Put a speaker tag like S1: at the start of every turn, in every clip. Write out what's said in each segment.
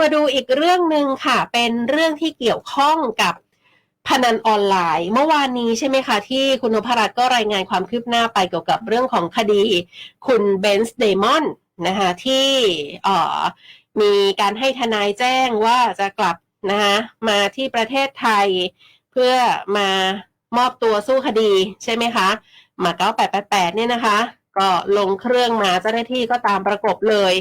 S1: มาดูอีกเรื่องหนึ่งค่ะ เป็นเรื่องที่เกี่ยวข้องกับพนันออนไลน์ เมื่อวานนี้ใช่ไหมคะที่คุณนพรัตน์ก็รายงานความคืบหน้าไปเกี่ยวกับเรื่องของคดี คุณเบนส์เดมอนนะคะที่มีการให้ทนายแจ้งว่าจะกลับนะคะมาที่ประเทศไทย เพื่อมามอบตัวสู้คดีใช่ไหมคะมา9888เนี่ยนะคะ ก็ลงเครื่องมาเจ้าหน้าที่ก็ตามประกบเลย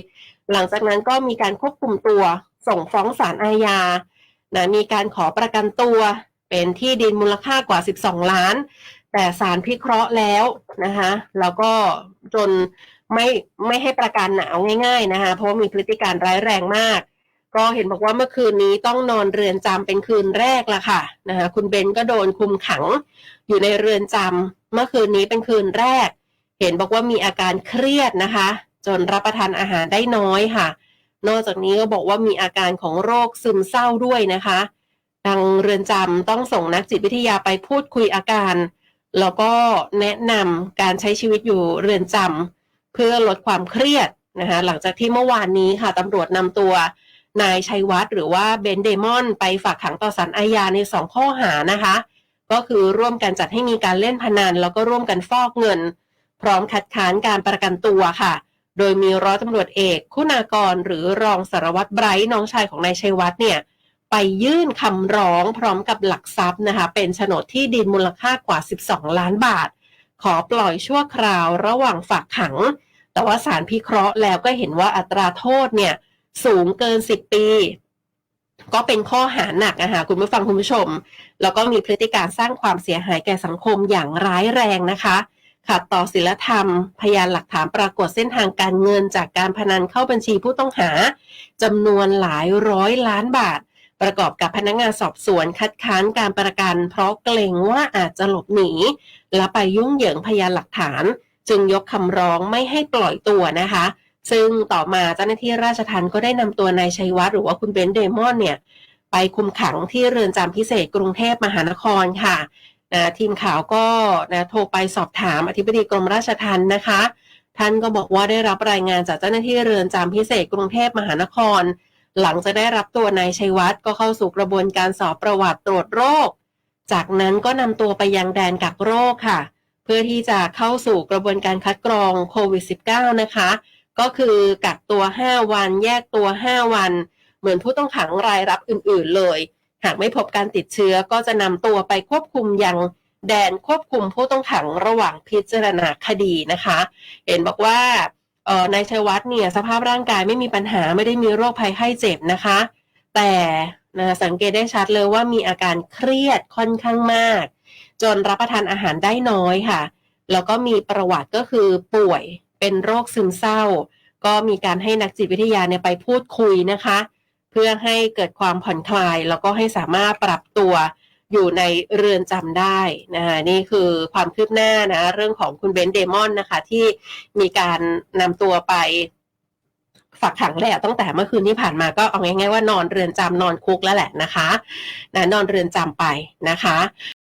S1: หลังจากนั้นก็มีการควบคุมตัว ส่งฟ้องศาลอาญานะมีการขอประกันตัวเป็นที่ดินมูลค่ากว่า 12 ล้าน แต่ศาลพิเคราะห์แล้วนะคะแล้วก็จนไม่ไม่ให้ประกันหนาวง่าย ๆนะคะเพราะว่ามีพฤติการร้ายแรงมาก ก็เห็นบอกว่าเมื่อคืนนี้ต้องนอนเรือนจำเป็นคืนแรกละค่ะนะคะคุณเบนก็โดนคุมขังอยู่ในเรือนจำเมื่อคืนนี้เป็นคืนแรก เห็นบอกว่ามีอาการเครียดนะคะ จนรับประทานอาหารได้น้อยค่ะ นอกจากนี้ก็บอกว่ามีอาการของโรคซึมเศร้าด้วยนะคะทางเรือนจำต้องส่งนักจิตวิทยาไปพูดคุยอาการ แล้วก็แนะนำการใช้ชีวิตอยู่เรือนจำเพื่อลดความเครียดนะคะหลังจากที่เมื่อวานนี้ค่ะตำรวจนำตัวนายชัยวัฒน์หรือว่าเบนเดมอน ไปฝากขังต่อศาลอาญาในสองข้อหานะคะ ก็คือร่วมกันจัดให้มีการเล่นพนัน แล้วก็ร่วมกันฟอกเงิน พร้อมคัดค้านการประกันตัวค่ะ โดยมีร้อยตำรวจเอกคุณากรหรือรองสารวัตรไบรท์น้องชายของนายชัยวัฒน์เนี่ยไปยื่นคำร้องพร้อมกับหลักทรัพย์นะคะเป็นโฉนดที่ดินมูลค่ากว่า 12 ล้านบาท ขอปล่อยชั่วคราวระหว่างฝากขัง แต่ว่าศาลพิเคราะห์แล้วก็เห็นว่าอัตราโทษเนี่ยสูงเกิน 10 ปี ก็เป็นข้อหาหนักนะคะคุณผู้ฟังคุณผู้ชม แล้วก็มีพฤติการสร้างความเสียหายแก่สังคมอย่างร้ายแรงนะคะ ขัดต่อศีลธรรม พยานหลักฐานปรากฏเส้นทางการเงินจากการพนันเข้าบัญชีผู้ต้องหาจำนวนหลายร้อยล้านบาท ประกอบกับพนักงานสอบสวนคัดค้านการประกัน เพราะเกรงว่าอาจจะหลบหนี และไปยุ่งเหยิงพยานหลักฐาน จึงยกคำร้องไม่ให้ปล่อยตัวนะคะ ซึ่งต่อมาเจ้าหน้าที่ราชทัณฑ์ก็ได้นำตัวนายชัยวัฒน์หรือว่าคุณเบนซ์เดมอนเนี่ยไปคุมขังที่เรือนจำพิเศษกรุงเทพมหานครค่ะ นะทีมข่าวก็นะโทรไปสอบถามอธิบดีกรมราชทัณฑ์นะคะ ท่านก็บอกว่าได้รับรายงานจากเจ้าหน้าที่เรือนจำพิเศษกรุงเทพมหานคร หลังจะได้รับตัวนายชัยวัฒน์ก็เข้าสู่กระบวนการสอบประวัติตรวจโรค จากนั้นก็นำตัวไปยังแดนกักโรคค่ะ เพื่อที่จะเข้าสู่กระบวนการคัดกรองโควิด -19 นะคะ ก็คือกักตัว 5 วัน แยกตัว 5 วัน เหมือนผู้ต้องขังรายรับอื่น ๆ เลย หากไม่พบการติดเชื้อก็จะนำตัวไปควบคุมยังแดนควบคุมผู้ต้องขังระหว่างพิจารณาคดีนะคะ เห็นบอกว่าออนายชัยวัฒน์เนี่ยสภาพร่างกายไม่มีปัญหาไม่ได้มีโรคภัยไข้เจ็บนะคะ แต่นะสังเกตได้ชัดเลยว่ามีอาการเครียดค่อนข้างมาก จนรับประทานอาหารได้น้อยค่ะ แล้วก็มีประวัติก็คือป่วยเป็นโรคซึมเศร้า ก็มีการให้นักจิตวิทยาเนี่ยไปพูดคุยนะคะ เพื่อให้เกิดความผ่อนคลาย แล้วก็ให้สามารถปรับตัวอยู่ในเรือนจำได้นะคะนี่คือความคืบหน้านะเรื่องของคุณเบนซ์เดมอนนะคะ ที่มีการนำตัวไปฝักขังแล้วตั้งแต่เมื่อคืนที่ผ่านมาก็เอาง่ายๆว่านอนเรือนจำนอนคุกแล้วแหละนะคะนะนอนเรือนจำไปนะคะ